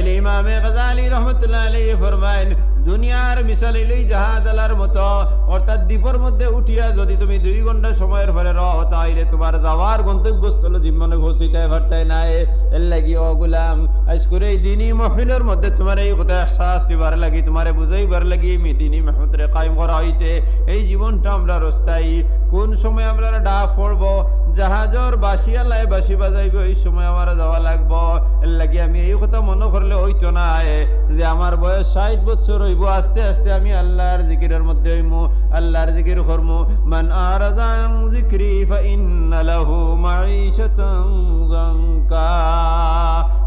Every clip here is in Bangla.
তাইলে ইমামে গাজালি রহমতুল্লাহ আলাইহি ফরমাইন দুনিয়ার মিসাল ইলেই জাহাজ আলার মতো। অর্থাৎ দ্বীপের মধ্যে উঠিয়া যদি তুমি দুই ঘণ্টা সময়ের পরে রহ, তাইলে তোমার যাওয়ার গন্তব্যস্থল জীবনে ঘোষিতায় ভার্তায় নাই। এর লাগি, ও গুলাম আজ করে এই দিনই মহফিলের মধ্যে তোমার এই কথা এহসাস দিবার লাগি, তোমারে বুঝাইবার লাগি দিনই মেহমতরে কায়েম করা হয়েছে এই জীবনটা আমরা রস্তাই। কোন সময় আমরা ডাক পড়ব? জাহাজর বাসিয়ালায় বাসি বাজাইব, এই সময় আমার যাওয়া লাগবো। এর লাগি আমি এই কথা মনে করলে হইতো না যে আমার বয়স ষাট বছর হইব, আস্তে আস্তে আমি আল্লাহর জিকিরের মধ্যে হইমু, আল্লাহর জিকির করমু। মান আরাজান জিক্রি ফাইন্না লাহু মাঈশাতান জানকা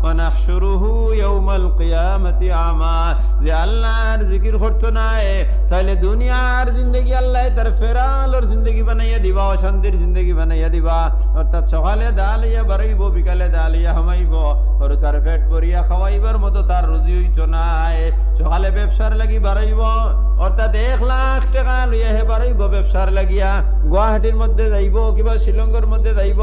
ونحشره يوم القيامة أعمى যে আল্লাহর জিকির করতো না এ, তাহলে দুনিয়ার জিন্দগি আল্লাহ তার ফেরালোর জিন্দগি বানাইয়া দিবা অশান্তির জিন্দগি বানাইয়া দিবা অর্থাৎ সকালে ডালিয়া বাড়াইব বিকালে ডালিয়া হামাইব আর তার পেট ভরিয়া খাওয়াইবার মতো তার রুজি হইতো না এ, সকালে ব্যবসার লাগি বাড়াইব অর্থাৎ এক লাখ টাকা লইয়া হে বাড়াইব ব্যবসার লাগিয়া, গুয়াহাটির মধ্যে যাইব কিবা শিলংয়ের মধ্যে যাইব,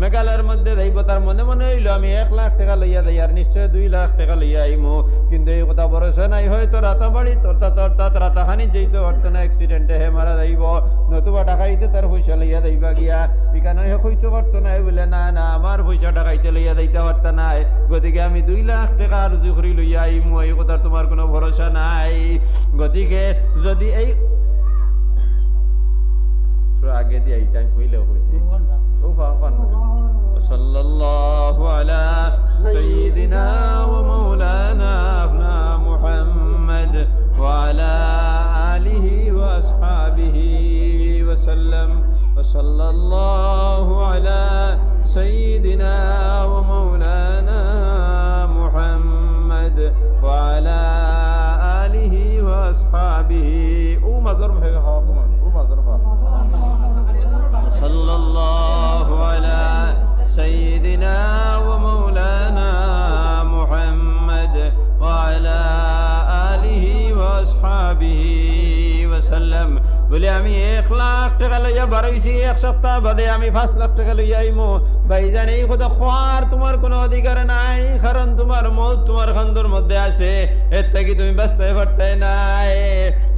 মেঘালয়ের মধ্যে যাইব, তার মনে মনে হইল আমি এক লাখ টাকা লইয়া যাই আর নিশ্চয় দুই লাখ টাকা লইয়া আইমু। কিন্তু এই কথা ভরসা নাই, হয়তো রাতাবাড়ি অর্থাৎ অর্থাৎ রাতাহানি যাইতে পারতো না অ্যাক্সিডেন্টে হে মারা যাইব, নতুবা টাকাইতে তার পয়সা লইয়া যাইবা গিয়া। এখানে হে কইতে পারতো না বলে, না না, আমার পয়সা টাকাইতে লইয়া যাইতে পারতো না গতিকে আমি দুই লাখ টাকা রুজি করি লইয়া আইমু, এই কথা তোমার কোনো ভরসা নাই। গতিকে যদি এই তো আগে দিয়ে এই টাইম হইলেও হয়েছে ও বাবা وصلى الله على سيدنا ومولانا ابن محمد وعلى آله وأصحابه وسلم وصلى الله على سيدنا ومولانا محمد وعلى آله أصحابه أوما ظرم في حاكم أوما ظرم صلى الله على سيدنا ومولانا محمد وعلى آله وأصحابه বলে, আমি এক লাখ টাকা লইয়া বাড়াইছি এক সপ্তাহ বাদে আমি পাঁচ লাখ টাকা লইয়া আইমো। ভাইজান এই কথা খোয়ার তোমার কোনো অধিকার নাই, কারণ তোমার মত তোমার খান্দর মধ্যে আছে। এর থেকে তুমি ব্যস্ত পারতে নাই?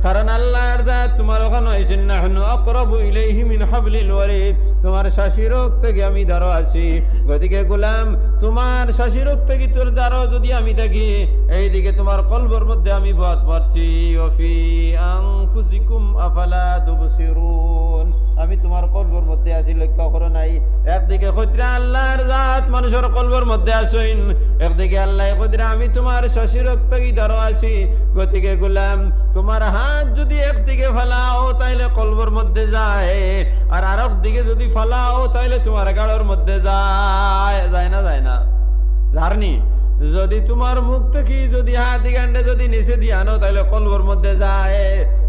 কারণ আল্লাহর দাঁত তোমার ওখানে হয়েছেন না হন অকরব ইলেহি মিন হাবলিল ওয়ারিদ তোমার শাশিরক থেকে আমি দাঁড়ো আছি। গতিকে গোলাম, তোমার শাশিরক থেকে তোর দাঁড়ো যদি আমি থাকি। এইদিকে তোমার কলবর মধ্যে আমি বধ পাচ্ছি ওফি আংফুসিকুম আফালা তুবসিরুন। আমি তোমার কলবর মধ্যে আছি, লক্ষ্য করো নাই। একদিকে কইতরা আল্লাহর জাত, মানুষের কলবর মধ্যে আসইন একদিকে আল্লাহ কইতরা, আমি তোমার শশীরক থেকে ধরো আছি? গতিকে গোলাম তোমার হাত যদি একদিকে ফালাও, তাইলে কলবর মধ্যে যায়। আর আরেক দিকে যদি ফালাও, তাইলে তোমার গাড়োর মধ্যে যায়। যায় না যায় না। ধারনি যদি তোমার মুখ থেকে যদি হাত দিগান্ডে যদি নিচে দিয়ে আনো তাহলে কলবর মধ্যে যায়।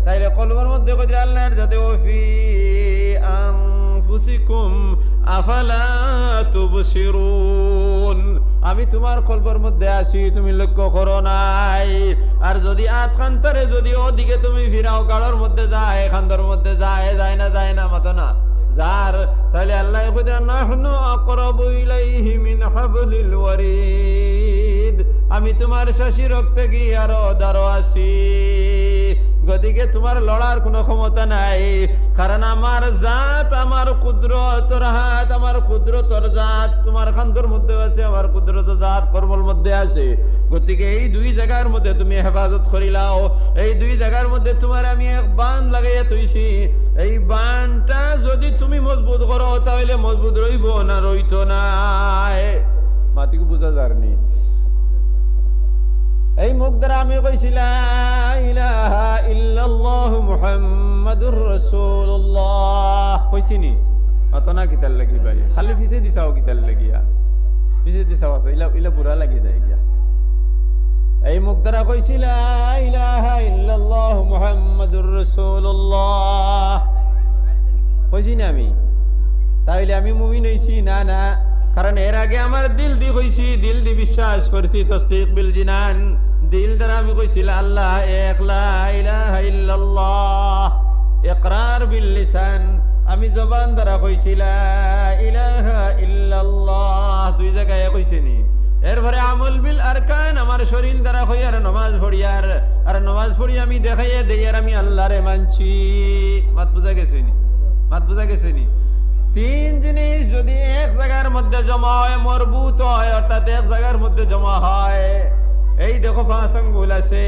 তাইলে কলবর মধ্যে আল্লাহর যাতে ওফি আনফুসিকুম আফালা তুবসিরুন আমি তোমার কলবর মধ্যে আছি, তুমি লক্ষ্য করো নাই। আর যদি খান্তরে যদি ওদিকে তুমি ফিরাও, গাড়োর মধ্যে যায়, খান্তর মধ্যে যায় যায় না যায় না, মতো না। যার, তাহলে আল্লাহ নাহনু আকরাবু ইলাইহি মিন হাবলিল ওয়ারিদ। আমি তোমার শাশি রক্তে কি আরও দারো আছি গতিকে তোমার লড়ার কোনো ক্ষমতা নাই। কারণ আমার জাত, আমার কুদরতর হাত, আমার কুদরতর জাত, তোমার খান্তর মধ্যে আছে, আমার কুদরত জাত, কর্মর মধ্যে আছে। গতিকে এই দুই জায়গার মধ্যে তুমি হেফাজত করিলাও এই দুই জায়গার মধ্যে তোমার আমি এক বান লাগাইয়া তৈছি এই বানটা যদি তুমি মজবুত করো, তাহলে মজবুত রইব না, রইতো না মাতিকে বুঝা যারনি এই মুখ দ্বারা আমি কইছিলাম ইলাহা ইল্লাল্লাহ মুহাম্মাদুর রাসূলুল্লাহ। কইছিনি অত না কিতাল লাগি ভাই। খালি আছে, ইলা ইলা যায় এই আমি? তাইলে আমি মুমিন হইছি? না না। কারণ এর আগে আমার দিল দি কইছি, দিল দি বিশ্বাস করছি তস্তিক বিল জিনান। দিল দ্বারা আমি কইছিল আল্লাহ, এক ইলাহা ইল্লাল্লাহ, ইকরার বিল আমি জবান দ্বারা কইছিল দুই জায়গায় কইছিনি এরপরে আমল বিল আরকান, আমার শরীর দ্বারা হইয়ার নমাজ পড়িয়ার আর নমাজ পড়ি আমি দেখাইয়া দেই আর আমি আল্লাহরে মানছি। মাত বুঝা গেছে নি? মাত বুঝা গেছে নি? তিন জিনিস যদি এক জায়গার মধ্যে জমা হয়, মরবুত হয়, অর্থাৎ এক জায়গার মধ্যে জমা হয় এই দেখো পাঁচ আঙ্গুল আছে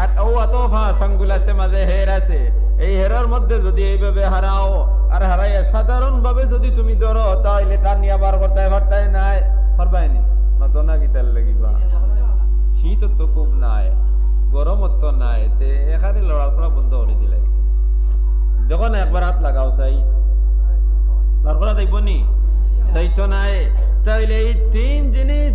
আর ও অত পাঁচ আঙ্গুল আছে মাঝে হের আছে। এই হেরার মধ্যে যদি এইভাবে হারাও, আর হারাইয়া সাধারণ ভাবে যদি তুমি ধরো তাহলে তার নিয়ে আবার করতে পারতাই নাই। পারবাইনি মাতো না গীতার লাগিবা শীত তো খুব নাই গরম তো নাই, তে এখানে লড়াপড়া বন্ধ করে দিলে। যখন একবার হাত লাগাও চাই। তারপরে দেখব নি? চাইছো নাই? তাইলে এই তিন জিনিস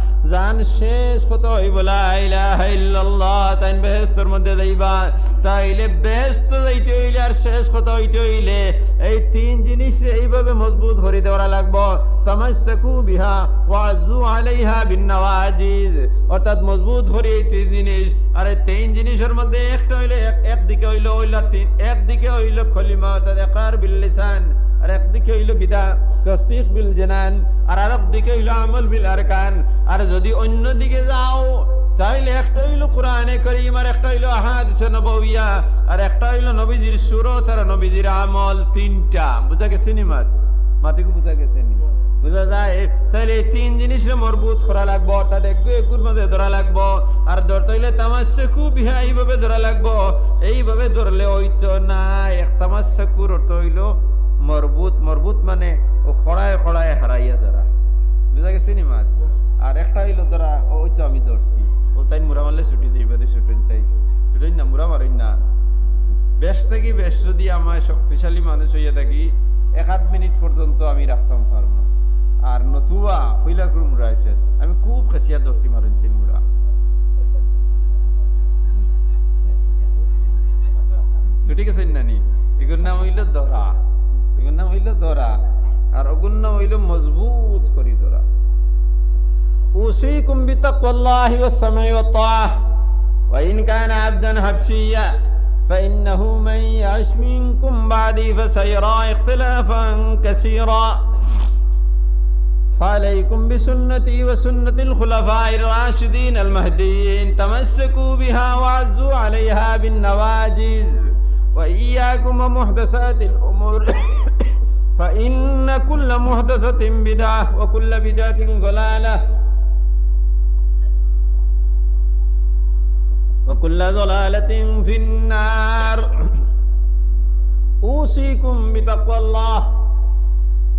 জান শেষ কত হইব, লা ইলাহা ইল্লাল্লাহ, তাইন বেহেশতের মধ্যে যাইবা তাইলে বেহেশত যাইতে হইলে আর শেষ কত হইতে হইলে এই তিন জিনিস এইভাবে মজবুত করে দেওয়া লাগবো। তামাসসাকু বিহা ওয়াজু আলাইহা বিন নওয়াজিজ অর্থাৎ মজবুত করে এই তিন জিনিস। আর এই তিন জিনিসের মধ্যে একটা হইলে এক- একদিকে হইল হইল তিন একদিকে হইল খলিমা অর্থাৎ ইকরার বিল লিসান আর একদিকে হইল কিতা তসদিক বিল জানান, আর আরেক দিকে হইল আমল বিল আরকান। আর যদি অন্য দিকে যাও তাইলে একটা হইল কোরআনে করিম, আর একটা হইল আহাদিস নববিয়া আর একটা হইল নবীজির সুরত আর নবীজির আমল, তিনটা। বুঝা গেছে নি মাত? মাতিকে বুঝা গেছে নি? বুঝা যায়? এই তিন জিনিসে মরবুত করা লাগবো, অর্থাৎ একটু একুর মধ্যে ধরা লাগবো। আর ধরতে হইলে তামাশা খুব এইভাবে ধরা লাগবো। এইভাবে ধরলে হইতো না এক তামাশা কুর অর্থ হইল মরবুত মরবুত মানে ও খড়ায় খড়ায় হারাইয়া ধরা বুঝা গেছে নি মাত আর একটা হইল, ধরা ওই তো আমি ধরছি। ও তাই মুরা মারলে ছুটি দিই, বাদে ছুটেন চাই। ছুটেন না মুরা মারেন না। বেশ থাকি বেশ, যদি আমার শক্তিশালী মানুষ হইয়া থাকি, এক আধ মিনিট পর্যন্ত আমি রাখতাম পারব আর নতুবা ফইলা করে মুরা আছে। আমি খুব খাসিয়া ধরছি, মারেন সেই মুরা ছুটি গেছেন নানি এগুর নাম হইল দরা এগুর নাম হইল দরা আর অগুর নাম হইল মজবুত করি দরা أوصيكم بتقوى الله والسمع والطاعة وإن كان عبدا حبشيا فإنه من يعش منكم بعدي فسيرى اختلافا كثيرا فعليكم بسنتي وسنة الخلفاء الراشدين المهديين تمسكوا بها وعزوا عليها بالنواجذ وإياكم ومحدثات الأمور. فإن كل محدثة بدعة وكل بدعة ضلالة. وكل ضلالة في النار. أوصيكم بتقوى الله.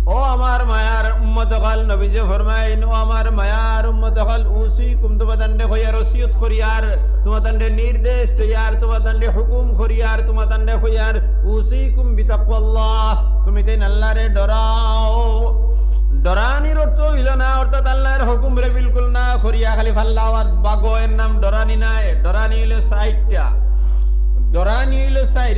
ও আমার মায়ার উম্মত হল, নবীজে ফরমাইন, ও আমার মায়ার উম্মত হল উসিকুম তোমাদান্ডে হইয়ার ওসিয়ত করিয়ার, তোমাদান্ডে নির্দেশ দেয়ার তোমাদান্ডে হুকুম করিয়ার, তোমাদান্ডে হইয়ার উসিকুম বিতাকওয়াল্লাহ তুমি তেন আল্লাহরে ডরাও। ডরানির অর্থ হইল না, অর্থাৎ আল্লাহর হুকুম রে বিলকুল না করিয়া খালি ফাল্লাওয়াত, বাগোয়ের নাম ডরানি নাই, ডরানি হইল সাইটটা। ডরানি হইল সাইর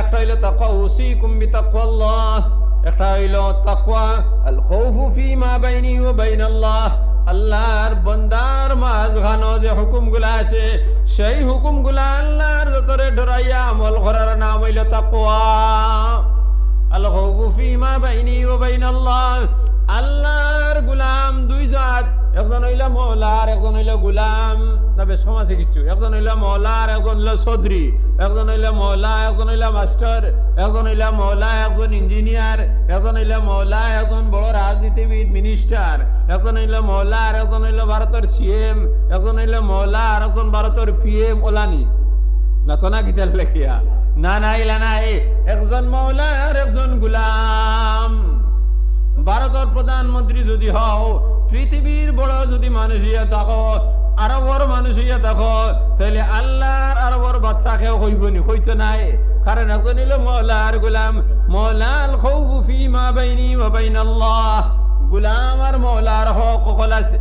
একটা হইল তাকওয়া, উসিকুম বিতাকওয়াল্লাহ, একটা হইল তাকওয়া আল খাউফু ফিমা বাইনি ওয়া বাইনাল্লাহ। আল্লাহর বান্দার মাঝখানো যে হুকুমগুলা আছে, সেই হুকুমগুলা আল্লাহর ভেতরে ডরাইয়া আমল করার নাম হইল তাকওয়া। আল খাউফু ফিমা বাইনি ওয়া বাইনাল্লাহ। আল্লাহর গুলাম দুই জাত একজন হইল মৌলার একজন হইল গুলাম বেশ সমাজে কিছু একজন হইল মৌলার একজন হইল চৌধুরী একজন হইল মৌলা একজন হইলা মাস্টার একজন হইলা মৌলা একজন ইঞ্জিনিয়ার একজন হইলা মৌলা একজন বড় রাজনীতিবিদ মিনিস্টার একজন হইল মৌলা আর একজন হইল ভারতের সিএম একজন হইলা মৌলা আর একজন ভারতের পিএম ওলানি না তো না লেখিয়া না না ইলা না একজন মৌলা আর একজন গুলাম ভারতের প্রধানমন্ত্রী যদি হও পৃথিবীর বড় যদি মানুষ হইয়া থাকো, আরবর মানুষ হইয়া দেখো তাহলে আল্লাহর আরবর বাচ্চাকে কইব নি কইতো নাই? কারণ এখন নিল মৌলার গুলাম। মৌলাল খৌফু মা বাইনি ওয়া বাইন আল্লাহ গুলাম আর মৌলার হক কল আছে।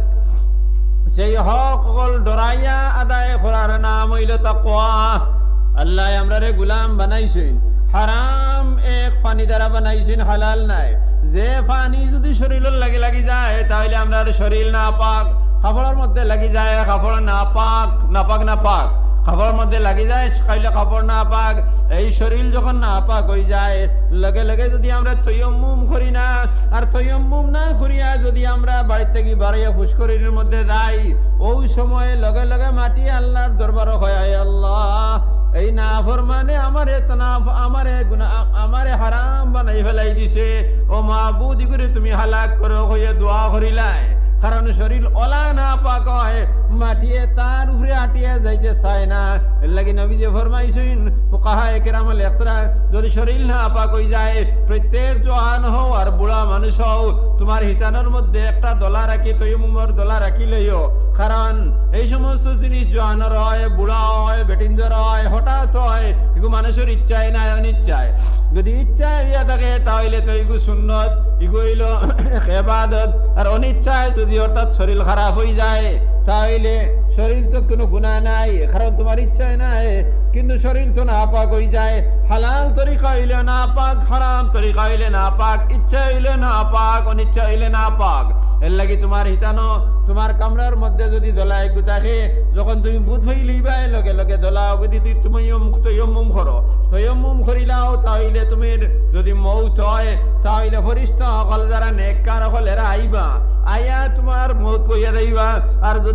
সেই হক কল ডরাইয়া আদায় করার নাম হইল তাকওয়া। আল্লাহ আমরা রে গুলাম বানাইছেন। হারাম এক ফানি দ্বারা বানাইছেন, হালাল নাই। যে ফানি যদি শরীরের লাগি লাগি যায়, তাহলে আমরা শরীর না পাক। কাপড়ের মধ্যে লাগি যায়, কাপড় না পাক না পাক না পাক। কাপড়ের মধ্যে লাগি যায়, খাইলে কাপড় না পাক। এই শরীর যখন না পাক হয়ে যায়, লগে লগে যদি আমরা তৈয়ম্মুম করি না, আর তৈয়ম্মুম না করিয়া যদি আমরা বাড়ি থেকে বাড়িয়া ফুসকরির মধ্যে যাই, ওই সময় লগে লগে মাটি আল্লাহর দরবার হয় আল্লাহ। এই না ফরমানে আমার এতনা আমারে গুনা আমারে হারাম বানাই ফেলাই দিছে ও মাহবুদ করে তুমি হালাক করো হয়ে দোয়া করিলাই। কারণ শরীর ওলা না পাক হয়, মাটিয়ে তার উপরে আটিয়ে যাইতে চায় না। এর লাগি নবী যে ফরমাইছেন ফুকাহা একরাম লেখরা যদি শরীর না পাক হয়ে যায়, প্রত্যেক জোয়ান হও আর বুড়া মানুষ হও, তোমার হিতানোর মধ্যে একটা দলা রাখি, তৈমুমর দলা রাখি লইও। কারণ এই সমস্ত জিনিস জোয়ানোর হয় বুড়া হয়, বেটিন্দর হয়, হঠাৎ হয় এগুলো মানুষের ইচ্ছায় না অনিচ্ছায়। যদি ইচ্ছা হইয়া থাকে, তাহলে তো এগু সুন্নত, এগু হইল আর অনিচ্ছায় যদি অর্থাৎ শরীর খারাপ হয়ে যায় তাহলে শরীর তো কোনো গুণা নাই, কারণ তোমার ইচ্ছায় নাই। কিন্তু শরীর তো না পাক হয়ে যায়। হালাল তরিকা হইলে না পাক হারাম তরিকা হইলে না পাক ইচ্ছা হইলে না পাক অনিচ্ছা হইলে না পাক এর লাগি তোমার হিতানো, তোমার কামরার মধ্যে যদি দলা একটু থাকে, যখন তুমি বুধ হই লইবাই লগে লগে দলা যদি তুমি তৈয়ম্মুম করো। তৈয়ম্মুম করিলাও তাহলে তুমি যদি মৌত হয় তাহলে ফরিষ্ঠ সকল যারা নেককার হল এরা আইবা। আইয়া তোমার মৌত কইয়া দেইবা আর যদি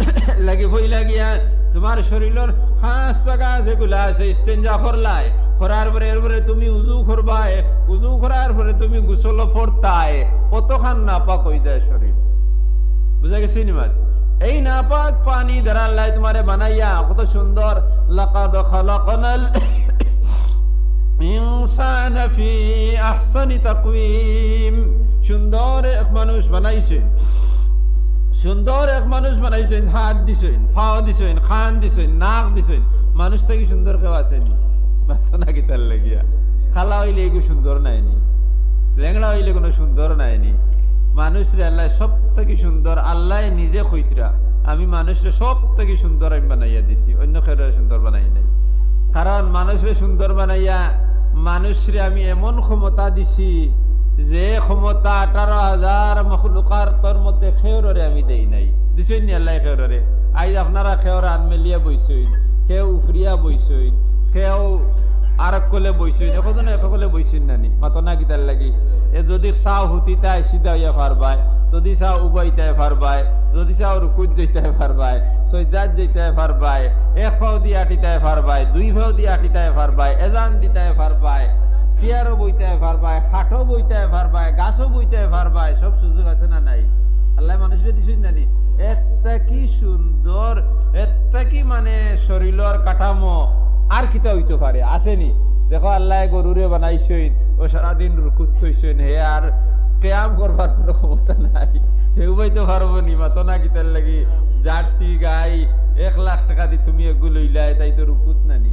লাগি ভই লাগিয়া তোমার শরীরের হাঁস জায়গা যেগুলা আছে ইস্তেঞ্জা করলাই করার পরে এরপরে তুমি উজু করবাই উজু করার পরে তুমি গোসল ফোরতাই কতখান না পাক হয়ে যায় শরীর? বুঝা গেছে নিমাজ এই নাপাক পানি দ্বারা আল্লাহ তোমারে বানাইয়া, কত সুন্দর। লাকাদ খালাকনাল ইনসান ফি আহসানি তাকওয়িম। সুন্দর এক মানুষ বানাইছেন সুন্দর এক মানুষ বানাইছেন, হাত দিছেন ফাও দিছেন, খান দিছেন, নাক দিছেন, মানুষ থেকে সুন্দর কেউ আসেনি মাথা নাকি তার লাগিয়া। খালা হইলে এগু সুন্দর নাইনি লেংড়া হইলে কোনো সুন্দর নাইনি মানুষরে আল্লাহ সব থেকে সুন্দর, আল্লাহ নিজে কইতরা আমি মানুষরে সব থেকে সুন্দর আমি বানাইয়া দিছি, অন্য খেয়ে সুন্দর বানাই নাই। কারণ মানুষরে সুন্দর বানাইয়া, মানুষরে আমি এমন ক্ষমতা দিছি যে ক্ষমতা আঠারো হাজার মখলুকার তোর মধ্যে খেয়রে আমি দেই নাই। দিছই নি আল্লাহ খেয়রে আজ আপনারা খেয়র আনমেলিয়া বইছইন কেউ উফরিয়া বইছইন কেউ আর কলে বইছইন এখন একলে বইছেন নানি মাতনা গীতার লাগি। এ যদি চাও হুতিতাই সিধা হইয়া পারবাই যদি চাও উবাইতাই পারবাই যদি চাও রুকুত যেতাই পারবাই সৈদাত যেতাই পারবাই এক ফাও দিয়ে আটিতাই পারবাই দুই ফাও দিয়ে আটিতাই পারবাই এজান দিতাই পারবাই চেয়ারও বইতে পারবাই খাটও বইতে পারবাই গাছও বইতে পারবাই সব সুযোগ আছে না নাই? আল্লাহ মানুষের দিছুন জানি এত কি সুন্দর এত কি মানে শরীরের কাঠামো, আর কিতা হইতে পারে? আসেনি দেখো আল্লাহ গরুরে বানাইছেন, ও সারাদিন রুকুত থইছেন, হে আর কেয়াম করবার কোনো ক্ষমতা নাই। হেউ বইতে পারব নি, মাতো না কিতার লাগি, জার্সি গাই, এক লাখ টাকা দি তুমি এগুলো লইলাই, তাই তো রুকুত নানি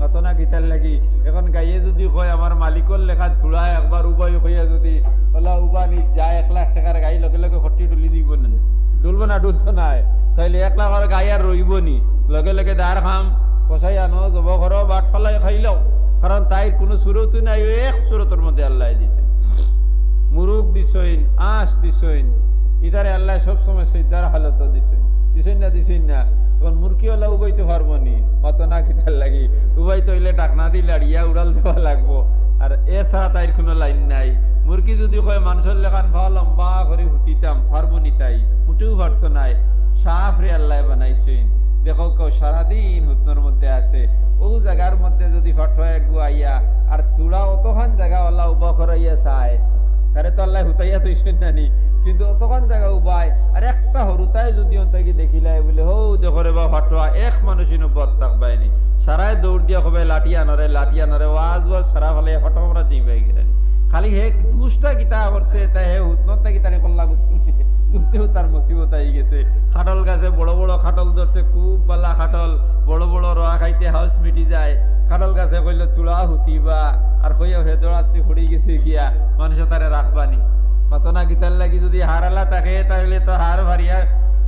ঘটনা গীতার লাগি। এখন গাইয়ে যদি কয় আমার মালিকর লেখা ধুড়ায় একবার উবাই কইয়া যদি ওলা উবা নি যায়, এক লাখ টাকার গাই লগে লগে হটি ডুলি দিব না ডুলবো না ডুলতো নাই। তাইলে এক লাখের গাই আর রইব নি? লগে লগে দার খাম। কষাই আনো জব ঘর বাট ফালাই খাইলাও কারণ তাইর কোনো সুরত নাই, এক সুরতর মধ্যে আল্লাহ দিছে। মুরুখ দিছইন আঁশ দিছইন। ইদারে আল্লাহ সবসময় সৈদার হালত দিছইন। দিছইন না দিছইন না। তখন মুরকি হলে উবাইতে পারব নি? অত না লাগি উবাইতে হইলে ডাকনা দিলে আড়িয়া উড়াল দেওয়া লাগবো। আর এ ছাড়া তাইর কোনো লাইন নাই। মুরকি যদি কয় মানুষের লেখান ভাও লম্বা করে হুতিতাম পারব নি তাই? মুটেও পারতো নাই। সাফ রে আল্লাহ বানাইছেন দেখো কেউ সারাদিন হুতনোর মধ্যে আছে। ও জায়গার মধ্যে যদি ফটোয় গুয়াইয়া আর তুড়া অতখান জায়গা আল্লাহ উবা করাইয়া চায়। তারে তো আল্লাহ হুতাইয়া তুইছেন নানি। কিন্তু অতখান জায়গা উবাই। আর একটা হরুতাই যদি অন্তাকি দেখিলাই বলে হৌ দেখো রে বা ফটোয়া এক মানুষই নব্বত থাকবাইনি সারাই দৌড় দিয়া কবে লাঠিয়া আনরে লাঠি আনরে ওয়াজ ওয়াজ সারা ফলে আমরা দিই পাই গেলানি। খালি হে দুষ্টা কিতা করছে তাই হে উত্তরটা কিতা কল্লা তুলছে তুলতেও তার মুসিবত আই গেছে। খাটল গাছে বড় বড় খাটল ধরছে, খুব বালা খাটল, বড় বড় রোয়া খাইতে হাউস মিটি যায়। খাটল গাছে কইলে, চুলা হুতিবা, আর কইয়া হে দৌড়াতে ফুড়ি গেছে গিয়া মানুষ তারে রাখবানি মাতনা গীতার লাগি যদি হারালা থাকে, তাহলে তো হার ভারিয়া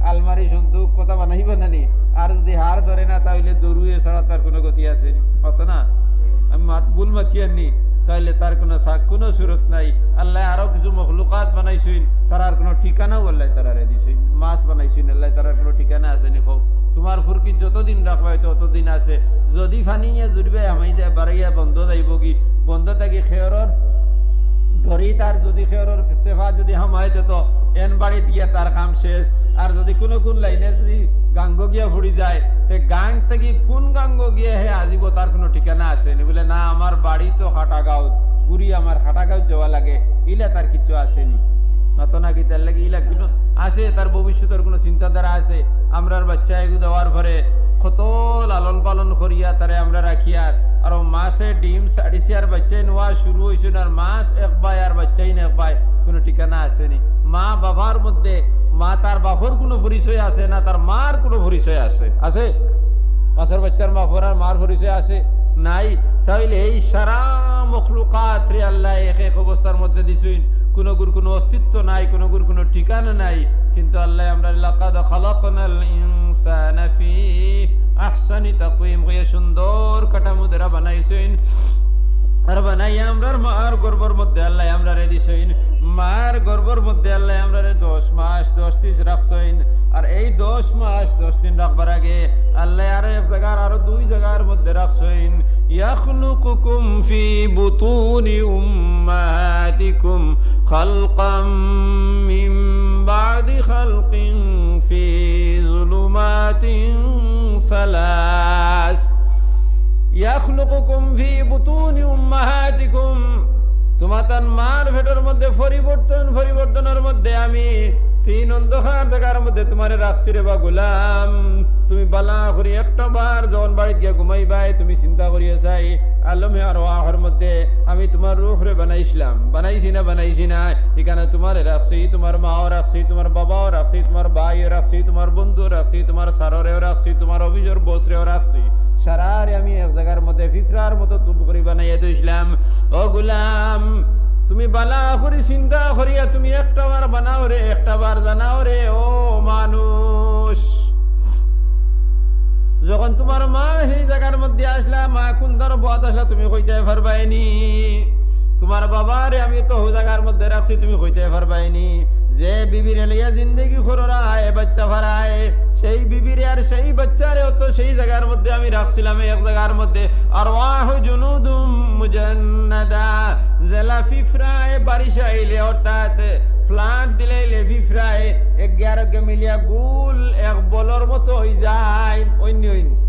আলমারি, সন্দুক কথা বানাইবা নানি আর যদি হার ধরে না, তাহলে দরুয়ে ছাড়া তার কোনো গতি আছে কত না? আমি মাত ভুল মাথিয়াননি তাহলে তার কোনো কোনো সুরত নাই। আল্লাহ আরও কিছু মখলুকাত বানাইছইন তার আর কোনো ঠিকানাও আল্লাহ তারারে দিছইন মাছ বানাইছইন আল্লাহ তারার কোনো ঠিকানা আছে নি কও? তোমার ফুরকি যতদিন রাখবাই ততদিন আছে। যদি ফানিয়ে জুড়বে, আমি বাড়াইয়া বন্ধ যাইব কি? বন্ধ থাকি খেয়রর ধরি তার, যদি খেয়রর সেফা যদি হামাইতে তো এন বাড়ি দিয়ে তার কাম শেষ। আর যদি কোনো কোন লাইনে যদি গাঙ্গ গিয়া ফুড়ি যায়, তে গাং থেকে কোন গাঙ্গ গিয়ে হে আজিব তার কোনো ঠিকানা আছে নি? বলে, না, আমার বাড়ি তো হাটাগাঁও। গুড়ি আমার হাটাগাঁও যাওয়া লাগে। ইলা তার কিছু আসেনি নত না কি তার লাগে ইলা কিন্তু আছে, তার ভবিষ্যতের কোনো চিন্তাধারা আছে? আমরার বাচ্চা এগু দেওয়ার পরে কত লালন পালন করিয়া তারে আমরা রাখিয়ার আর মাসে ডিম সাড়িছে আর বাচ্চাই নোয়া শুরু হয়েছে আর মাস এক বাই আর বাচ্চাই না এক বাই, কোনো ঠিকানা আসেনি মা বাবার মধ্যে মা তার বাপর কোনো পরিচয় আছে না, তার মার কোনো পরিচয় আছে আছে মাসের বাচ্চার মা ফোরার মার পরিচয় আছে নাই। তাহলে এই সারা মখলুকাত আল্লাহ এক এক অবস্থার মধ্যে দিছুন। কোনো গুর কোনো অস্তিত্ব নাই, কোনো গুর কোনো ঠিকানা নাই। কিন্তু আল্লাহ আমরা লাকাদ খালাকনাল ইনসানা সুন্দর কাঠামো দ্বারা বানাইছেন। আর বানাই আমরার মার গর্বর মধ্যে আল্লাহ আমরা রে দিছইন মার গর্বর মধ্যে আল্লাহ আমরা দশ মাস, দশ দিন রাখছইন আর এই দশ মাস, দশ দিন রাখবার আগে আল্লাহ আরও এক জায়গার, আরও দুই জায়গার মধ্যে রাখছইন ইয়াখলুকুকুম ফি বুতুনি উম্মাতিকুম খালকাম মিন বাদি খালকিন ফি যুলুমাতিন সালাস। ইয়াখলুকুকুম ফি বুতুনি উম্মাহাতিকুম তোমাতার মার ভেটর মধ্যে পরিবর্তন, পরিবর্তনের মধ্যে আমি তিন অন্ধকার জায়গার মধ্যে তোমারে রাখছি রে বা গোলাম। তুমি বালা করি একটা বার যখন বাড়িতে গিয়ে ঘুমাইবাই, তুমি চিন্তা করিয়া চাই আলমে আর ওয়াহর মধ্যে আমি তোমার রুখ রে বানাইছিলাম। বানাইছি না বানাইছি না, এখানে তোমার রাখছি, তোমার মাও রাখছি, তোমার বাবাও রাখছি, তোমার ভাইও রাখছি, তোমার বন্ধু রাখছি, তোমার সাররেও রাখছি, তোমার অভিযোগ বসরেও রাখছি। সারারে আমি এক ফিফরার মতো তুপ করি বানাইয়া দিয়েছিলাম ও গুলাম, তুমি বালা করি চিন্তা করিয়া তুমি একটা বার বানাও রে, একটা বার জানাও রে, ও মানুষ। যখন তোমার মা সেই জায়গার মধ্যে আসলা, মা কোন ধর বদ আসলা তুমি কইতে পারবাইনি। তোমার বাবারে আমি তো জায়গার মধ্যে রাখছি, তুমি কইতে পারবাইনি। যে বিবির এলিয়া জিন্দগি খোরায় বাচ্চা ফারায়। সেই বিবিরে আর সেই বাচ্চারে তো সেই জায়গার মধ্যে আমি রাখছিলাম, এক জায়গার মধ্যে। আর ওয়াহ জুনুদুম মুজান্নাদা, জেলা ফিফরায় বারিশ আইলে, অর্থাৎ ফ্লাট দিলে ফিফরায়। এগারোকে মিলিয়া গুল এক বলর মতো হয়ে যায় অন্য অন্য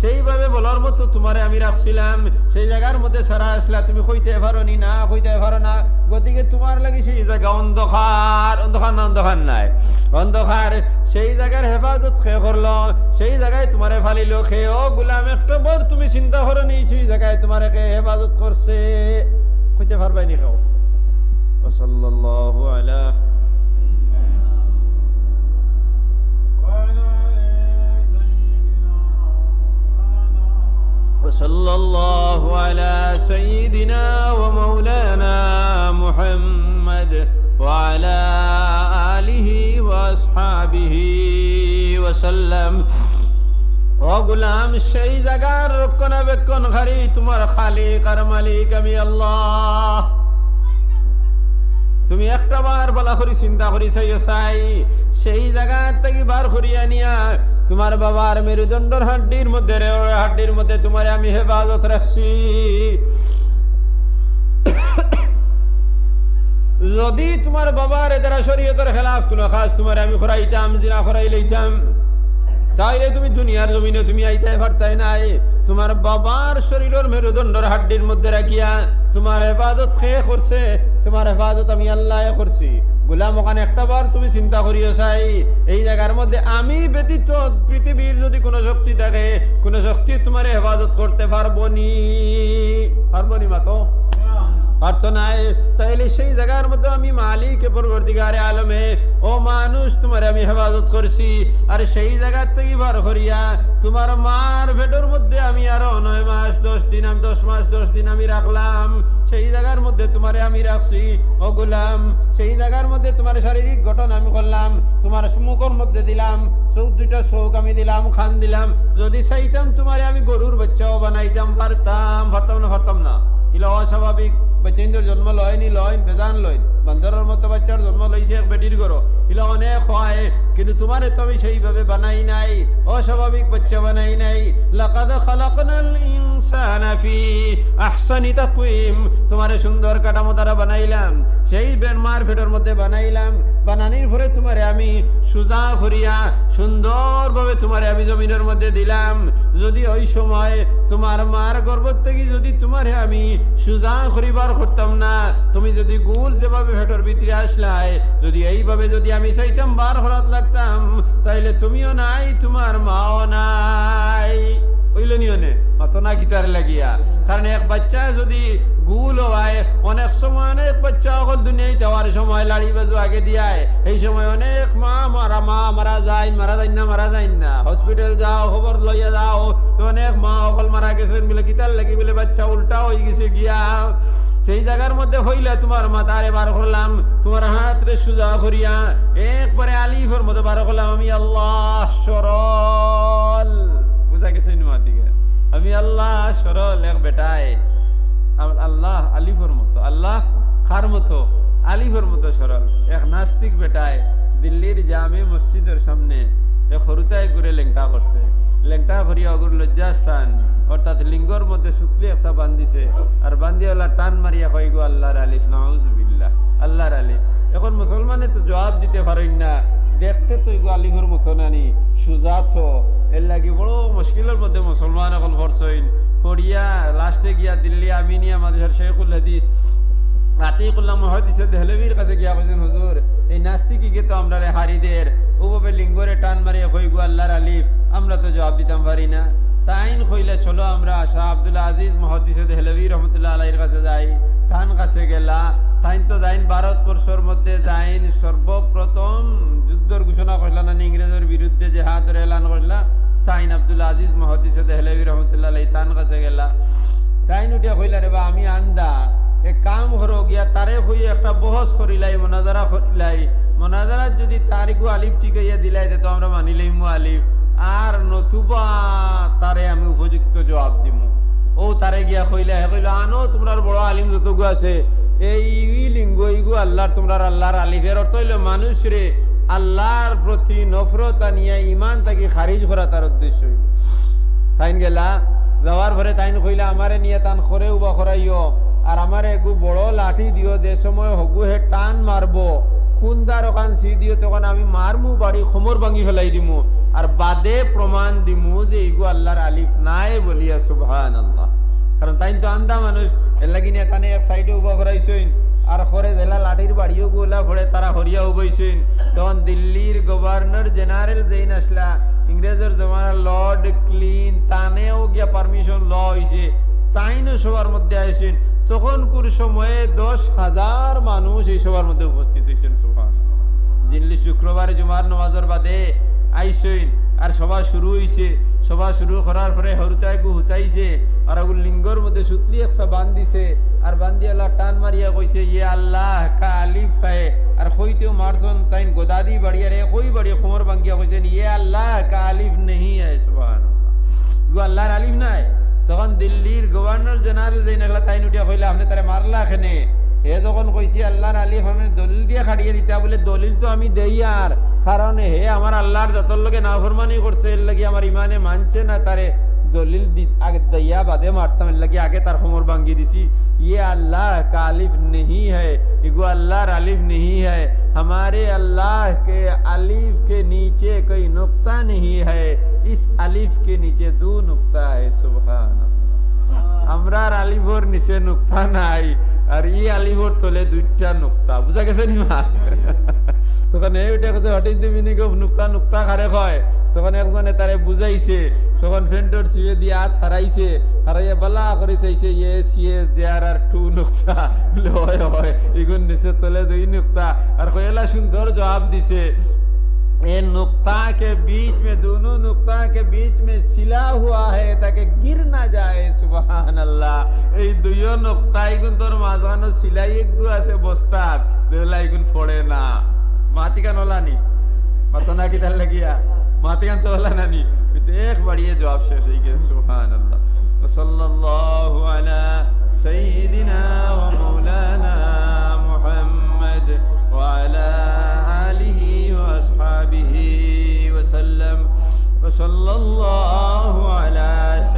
সেইভাবে বলার মতো তোমারে আমি রাখছিলাম। সেই জায়গার মধ্যে সারা আসলা, তুমি কইতে পারো নি না কইতে পারো না। গতিকে তোমার লাগি সেই জায়গা অন্ধকার অন্ধকার না, অন্ধকার নাই। অন্ধকার, সেই জায়গার হেফাজত খে করল? সেই জায়গায় তোমারে ফালিল খে ও গুলাম একটা বর তুমি চিন্তা করো নি সেই জায়গায় তোমারে হেফাজত করছে? কইতে পারবাই নি আলা وصلى الله على سيدنا ومولانا محمد وعلى آله وأصحابه وسلم ও গুলাম সেই জায়গার রক্ষণাবেক্ষণ ঘারি তোমার খালিক আর মালিক আমি আল্লাহ তুমি একটা বার বলা করি চিন্তা করি চাই চাই সেই জায়গা থেকে বার করিয়া নিয়া তোমার বাবার মেরুদণ্ডর হাড্ডির মধ্যে হাড্ডির মধ্যে তোমার আমি হেফাজত রাখছি। যদি তোমার বাবার দ্বারা শরীয়তের খেলাফ কোনো কাজ তোমার আমি করাইতাম জিনা করাই লইতাম, তাইলে তুমি দুনিয়ার জমিনে তুমি আইতে পারতাই নাই। তোমার বাবার শরীরের মেরুদণ্ডর হাড্ডির মধ্যে রাখিয়া তোমার হেফাজত খেয়ে করছে? তোমার হেফাজত আমি আল্লাহ করছি। গোলাম, ওখানে একটা বার তুমি চিন্তা করিও চাই এই জায়গার মধ্যে আমি ব্যতীত পৃথিবীর যদি কোনো শক্তি থাকে, কোনো শক্তি তোমার হেফাজত করতে পারব নি। পারব মাতো প্রার্থনায়, তাইলে সেই জায়গার মধ্যে আমি মালিক পরবর্তীকারে আলমে, ও মানুষ তোমার আমি হেফাজত করছি। আর সেই জায়গার থেকে বার করিয়া তোমার মার ভেটোর মধ্যে আমি আরও নয় মাস, দশ দিন, আমি দশ মাস, দশ দিন আমি রাখলাম। সেই জায়গার মধ্যে তোমারে আমি রাখছি, ও গুলাম। সেই জায়গার মধ্যে তোমার শারীরিক গঠন আমি করলাম, তোমার মুখের মধ্যে দিলাম চৌক দুইটা চৌক আমি দিলাম, খান দিলাম। যদি চাইতাম তোমারে আমি গরুর বাচ্চাও বানাইতাম, পারতাম পারতাম না পারতাম না। ইলা অস্বাভাবিক বাচ্চাইন্দ্র জন্ম লয় নি, লয় বেজান লয় বান্দরের মতো বাচ্চার জন্ম লইছে এক বেটির করো ইলা অনেক হয়, কিন্তু তোমার তো আমি সেইভাবে বানাই নাই, অস্বাভাবিক বাচ্চা বানাই নাই। লাকাদ খালাকনাল ইনসানা ফি সুন্দর কাঠামো দ্বারা বানাইলাম, সেই বেন মার ফেটের মধ্যে বানাইলাম। বানানির পরে তোমারে আমি সুজা করিয়া সুন্দরভাবে তোমারে আমি জমিনের মধ্যে দিলাম। যদি ওই সময় তোমার মার গর্ভ থেকে যদি তোমারে আমি সুজা করিবার করতাম না, তুমি যদি গুল যেভাবে ভেটর ভিতরে আসলাই, যদি এইভাবে যদি আমি চাইতাম বার হরাত লাগতাম, তাইলে তুমিও নাই, তোমার মাও নাই। অনেক সময় বাচ্চা অকল সময় আগে সময় অনেক মা মা মারা মারা না, মারা যায় না। হসপিটাল যাও, খবর লইয়া যাও। অনেক মা অকল মারা গেছেন বলে গিটার লাগি বলে বাচ্চা উল্টা হয়ে গেছে গিয়া। সেই জায়গার মধ্যে হইলে তোমার মাথারে বার করলাম, তোমার হাত রে সুজা করিয়া একবারে আলিফের মধ্যে বার করলাম, আমি আল্লাহ সরল। বুঝা গেছে আমি আল্লাহ সরল এক বেটায়। আল্লাহ আলিফের মতো, আল্লাহ খার মতো, আলিফের মতো সরল। এক নাস্তিক বেটায় দিল্লির জামে মসজিদের সামনে এক হরুতায় ঘুরে লেংটা করছে। লেংটা করিয়া অগুর লজ্জাস্থান। অর্থাৎ লিঙ্গর মধ্যে শুক্লি একসা বান্ধিছে, আর বান্ধিওয়ালা টান মারিয়া কই গো, আল্লাহর আলিফ, নাউজুবিল্লাহ, আল্লাহর আলিফ। এখন মুসলমানে তো জবাব দিতে পারেন না। দেখতে তো এগো আলিফের মতো নানি সুজাত এর লাগি বড় মুশকিলের মধ্যে মুসলমান এখন পড়ছইন পড়িয়া লাস্টে গিয়া দিল্লি আমিনিয়া মাদ্রাসার শেখুল হাদিস, আতিকুল্লাহ মহাদিসে দেহলবির কাছে গিয়া বলছেন, হুজুর, এই নাস্তিকিকে তো আমরা হারিদের। ওভাবে লিঙ্গরে টান মারিয়া কই গো, আল্লাহর আলিফ, আমরা তো জবাব দিতাম পারি না। তাইন কইলে চলো আমরা শাহ আব্দুল আজিজ মহাদিসে দেহলবি রহমতুল্লাহ আলাইহির কাছে যাই। তান কাছে গেলা। তাইন তো যাইন ভারতবর্ষের মধ্যে যাইন সর্বপ্রথম যুদ্ধর ঘোষণা করলা না ইংরেজের বিরুদ্ধে যে হাত এলান করলা। তাইন আব্দুল আজিজ মহাদিসে দেহলবি রহমতুল্লাহ আলাই তান কাছে গেলা। তাইন উঠিয়া কইলা, রে বা, আমি আন্দা এক কাম করো গিয়া তারে হইয়া একটা বহস করিলাই, মনাজারা করিলাই। মনাজারাত যদি তারিখু আলিফ ঠিক হইয়া দিলাই, তো আমরা মানিলাই আলিফ আর নতুবা তারে আমি উপযুক্ত জবাব দিমু। ও তারে গিয়া কইলা, হে কইলা, আনো তোমরার বড় আলিম যত গু আছে, এই লিঙ্গ ইগু আল্লাহর তোমরার আল্লাহর আলিফের অর্থ হইল, মানুষ রে, আল্লাহর প্রতি নফরত আনিয়া ইমান তাকে খারিজ করা তার উদ্দেশ্য হইল। তাইন গেলা, যাওয়ার পরে তাইন কইলা, আমারে নিয়ে তান খরে উবা খরাইও আর আমারে এগু বড় লাঠি দিও যে সময় হগু হে টান মারবো খুন্দার ওখান সি দিও তখন আমি মারমু বাড়ি খমর ভাঙি ফেলাই দিমু। আর বাদে প্রমাণ দিমু যে ইগু আল্লাহর আলিফ নাই বলিয়া সুবহান আল্লাহ কারণ তাইন তো আন্দা মানুষ এর লাগি নিয়ে তানে এক সাইডে উবা করাইছইন আর খরে জেলা লাঠির বাড়িও গোলা ফড়ে তারা হরিয়া উবাইছেন তখন দিল্লির গভর্নর জেনারেল যেইন আসলা ইংরেজের জমানার লর্ড ক্লিন, তানেও গিয়া পারমিশন ল হইছে তাইনও সবার মধ্যে আইছেন তখন কোন সময়ে দশ হাজার মানুষ এই সবার মধ্যে উপস্থিত হয়েছেন দিল্লি শুক্রবারে জুমার নামাজের বাদে আইসইন। আর সভা শুরু হইছে। সভা শুরু করার পরে হরুতাইকু হুতাইছে। আর আগুন লিঙ্গর মধ্যে সুতলি একসা বান্ধিছে। আর বান্ধি আল্লাহ টান মারিয়া কইছে ইয়ে আল্লাহ কা আলিফ পায় আর কইতেও মারছন তাইন গোদাদি বাড়িয়া রে কই বাড়িয়া খমর ভাঙ্গিয়া কইছেন ইয়ে আল্লাহ কা আলিফ নেহি আয় সুবহানাল্লাহ। গো আল্লাহর আলিফ নাই। তখন দিল্লির গভর্নর জেনারেল যেই নাগলা তাই উঠিয়া কইলে, আপনি তারে মারলা খেনে হে যখন কইছি আল্লাহর আলিফ আমি দলিল দিয়ে খাটিয়ে দিতা বলে দলিল তো আমি দেই আর কারণ হে আমার আল্লাহর যতর লগে নাফরমানি করছে এর লাগি আমার ইমানে মানছে না তারে দলিল দি- আগে দইয়া বাদে মারতাম এর লাগি আগে তার খমর ভাঙ্গি দিছি ইয়ে আল্লাহ কালিফ নেহি হ্যায় इगो अल्लाह अलिफ नहीं है हमारे अल्लाह के अलिफ के नीचे कोई नुक्ता नहीं है इस अलिफ के नीचे दो नुक्ता है सुबहान আমরার আলিফর নিচে নুক্তা নাই আর ই আলিফর তলে দুইটা নুক্তা। বুঝা গেছে নি মাত? তখন এই উঠে কথা হঠাৎ দিবি নি নুক্তা নুক্তা খারে তখন একজনে তারে বুঝাইছে তখন ফেন্টর সিয়ে দিয়ে হাত হারাইছে হারাইয়া বালা করে চাইছে ইয়েস ইয়েস দেয়ার টু নুক্তা। হয় হয় নিচে তলে দুই নুক্তা। আর কয়লা সুন্দর জবাব দিছে। ये नुकता के बीच में, दोनों नुकता के बीच হে তাকে हुआ না যায় गिर সুবহান আল্লাহ এই দুইও নুকতা এগুন তোর মাঝানো সিলাই একটু আছে বস্তার দেলা এগুন ফোড়ে না মাতি কান ওলা নি মাতো কি তার লাগিয়া মাতি কান তো ওলা না নি দেখ বাড়িয়ে জবাব শেষ হয়ে গেছে সুবহান আল্লাহ وصلى الله على سيدنا ومولانا محمد وعلى وأصحابه وسلم. وصلى الله على سيدنا